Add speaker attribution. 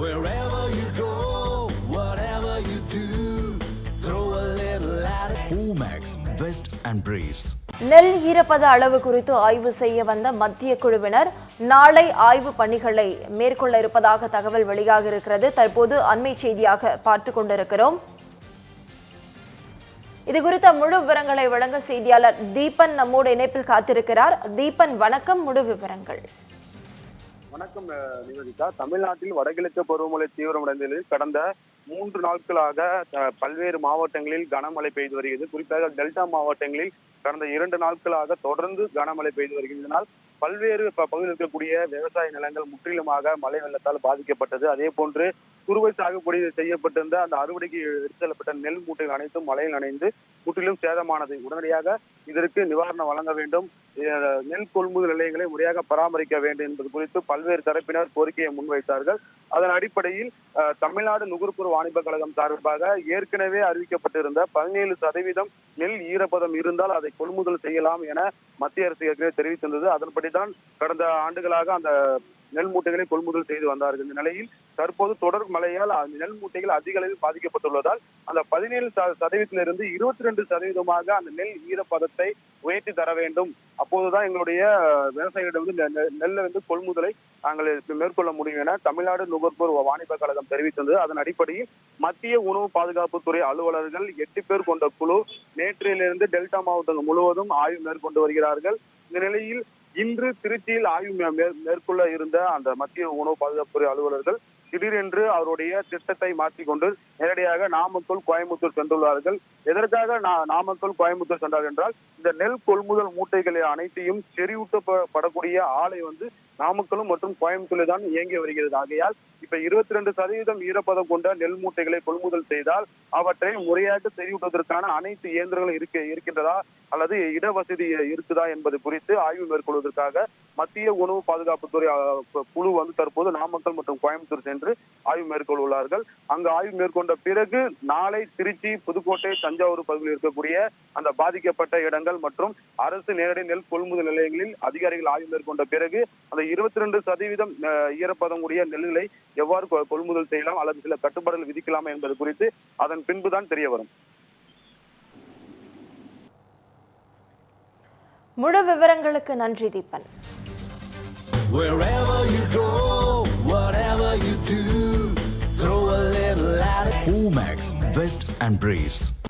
Speaker 1: Wherever you go, whatever you do, throw a little at it. Omax, Vest and Briefs.
Speaker 2: நெல் ஈரப்பத அளவு குறித்து ஆய்வு செய்ய வந்த மத்திய குழுவினர் நாளை ஆய்வு பணிகளை மேற்கொள்ள இருப்பதாக தகவல் வெளியாக இருக்கிறது. தற்போது அண்மை செய்தியாக பார்த்து கொண்டிருக்கிறோம். இது குறித்த முழு விவரங்களை வழங்க செய்தியாளர் தீபன் நம்மோடு இணைப்பில் காத்திருக்கிறார். தீபன் வணக்கம். முழு விவரங்கள்.
Speaker 3: வணக்கம் நிவேதிதா. தமிழ்நாட்டில் வடகிழக்கு பருவமழை தீவிரமடைந்த நிலையில் கடந்த மூன்று நாட்களாக பல்வேறு மாவட்டங்களில் கனமழை பெய்து வருகிறது. குறிப்பாக டெல்டா மாவட்டங்களில் கடந்த இரண்டு நாட்களாக தொடர்ந்து கனமழை பெய்து வருகின்றனால் பல்வேறு ப- பகுதியில் இருக்கக்கூடிய விவசாய நிலங்கள் முற்றிலுமாக மழை வெள்ளத்தால் பாதிக்கப்பட்டது. அதே போன்று குறுவை சாகுபடி செய்யப்பட்டிருந்த அந்த அறுவடைக்கு எடுத்து செல்லப்பட்ட நெல் மூட்டைகள் அனைத்தும் மழையில் நனைந்து முற்றிலும் சேதமானது. உடனடியாக இதற்கு நிவாரணம் வழங்க வேண்டும். நெல் கொள்முதல் நிலையங்களை முறையாக பராமரிக்க வேண்டும் என்பது குறித்து பல்வேறு தரப்பினர் கோரிக்கையை முன்வைத்தார்கள். அதன் அடிப்படையில் அஹ், தமிழ்நாடு நுகர்பொருள் வாணிப கழகம் சார்பாக ஏற்கனவே அறிவிக்கப்பட்டிருந்த பதினேழு சதவீதம் நெல் ஈரப்பதம் இருந்தால் அதை கொள்முதல் செய்யலாம் என மத்திய அரசு ஏற்கனவே தெரிவித்திருந்தது. அதன்படிதான் கடந்த ஆண்டுகளாக அந்த நெல் மூட்டைகளை கொள்முதல் செய்து வந்தார்கள். இந்த நிலையில் தற்போது தொடர் மழையால் அந்த நெல் மூட்டைகள் அதிக அளவில் பாதிக்கப்பட்டுள்ளதால் அந்த பதினேழு சதவீதத்திலிருந்து இருபத்தி ரெண்டு சதவீதமாக அந்த நெல் ஈரப்பதத்தை உயர்த்தி தர வேண்டும். அப்போதுதான் எங்களுடைய விவசாயிகளிடம் வந்து நெல்லை வந்து கொள்முதலை நாங்கள் மேற்கொள்ள முடியும் என தமிழ்நாடு நுகர்வோர் வாணிப கழகம் தெரிவித்தது. அதன் அடிப்படையில் மத்திய உணவு பாதுகாப்புத்துறை அலுவலர்கள் எட்டு பேர் கொண்ட குழு நேற்றிலிருந்து டெல்டா மாவட்டங்கள் முழுவதும் ஆய்வு மேற்கொண்டு வருகிறார்கள். இந்த நிலையில் இன்று திருச்சியில் ஆய்வு மேற்கொள்ள இருந்த அந்த மத்திய உணவு பாதுகாப்புத்துறை அலுவலர்கள் திடீரென்று அவருடைய திட்டத்தை மாற்றிக்கொண்டு நேரடியாக நாமக்கல் கோயம்புத்தூர் சென்றுள்ளார்கள். எதற்காக நாமக்கல் கோயம்புத்தூர் சென்றார் என்றால் இந்த நெல் கொள்முதல் மூட்டைகளை அனைத்தையும் செறிவூட்டப்படக்கூடிய ஆலை வந்து நாமக்கலும் மற்றும் கோயம்புத்தூரில் தான் இயங்கி வருகிறது. ஆகையால் இப்ப இருபத்தி ரெண்டு சதவீதம் ஈரப்பதம் கொண்ட நெல் மூட்டைகளை கொள்முதல் செய்தால் அவற்றை முறையாக செறிவூட்டுவதற்கான அனைத்து இயந்திரங்களும் இருக்க இருக்கின்றதா அல்லது இடவசதி இருக்குதா என்பது குறித்து ஆய்வு மேற்கொள்வதற்காக மத்திய உணவு பாதுகாப்புத்துறை குழு வந்து தற்போது நாமக்கல் மற்றும் கோயம்புத்தூர் சென்று ஆய்வு மேற்கொள்ளுள்ளார்கள் அங்கு ஆய்வு மேற்கொண்ட பிறகு நாளை திருச்சி புதுக்கோட்டை தஞ்சாவூர் பகுதியில் இருக்கக்கூடிய அந்த பாதிக்கப்பட்ட இடங்கள் மற்றும் அரசு நேரடி நெல் கொள்முதல் நிலையங்களில் அதிகாரிகள் ஆய்வு மேற்கொண்ட பிறகு அந்த இருபத்தி ரெண்டு சதவீதம் ஈரப்பதம் உடைய நெல்லை எவ்வாறு கொள்முதல் செய்யலாம் அல்லது சில கட்டுப்பாடுகள் விதிக்கலாமா என்பது குறித்து அதன் பின்புதான் தெரிய வரும்.
Speaker 2: முழு விவரங்களுக்கு நன்றி Deepan.
Speaker 1: Wherever you go, whatever you do, throw a little at it. Omax, Vest and Briefs.